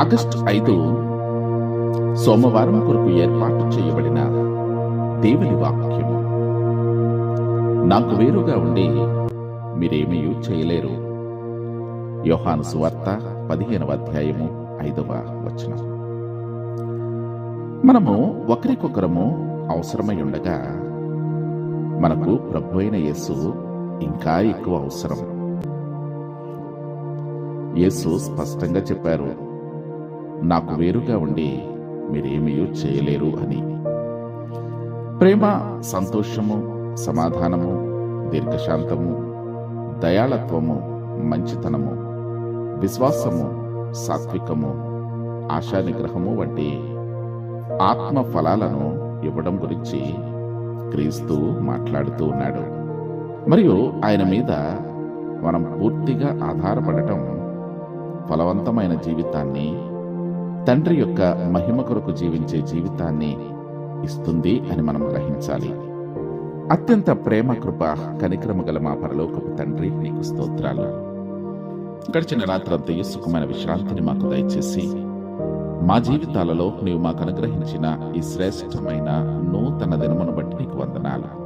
August ఐదు సోమవారం కొరకు ఏర్పాటు చేయబడిన దేవుని వాక్యము నాకు వేరుగా ఉండి మీరేమీ చేయలేరు. యోహాను సువార్త పదిహేనవ అధ్యాయము ఐదవ వచనం. మనము ఒకరికొకరము అవసరమై ఉండగా మనకు ప్రభు అయిన యేసు ఇంకా ఎక్కువ అవసరం. యేసు స్పష్టంగా చెప్పారు నాకు వేరుగా ఉండి మీరేమీ చేయలేరు అని. ప్రేమ సంతోషము సమాధానము దీర్ఘశాంతము దయాళత్వము మంచితనము విశ్వాసము సాత్వికము ఆశానిగ్రహము వంటి ఆత్మ ఫలాలను ఇవ్వడం గురించి క్రీస్తు మాట్లాడుతూ ఉన్నాడు. మరియు ఆయన మీద మనం పూర్తిగా ఆధారపడటం ఫలవంతమైన జీవితాన్ని తండ్రి యొక్క మహిమ కొరకు జీవించే జీవితాన్ని ఇస్తుంది అని మనం గ్రహించాలి. అత్యంత ప్రేమ కృప కనిక్రమ గల మా పరలోకపు తండ్రి నీకు స్తోత్రాలు. గడిచిన రాత్రంతయు సుఖమైన విశ్రాంతిని మాకు దయచేసి మా జీవితాలలో నీవు మాకు అనుగ్రహించిన ఈ శ్రేష్టమైన నూతన దినమును బట్టి నీకు వందనాలు.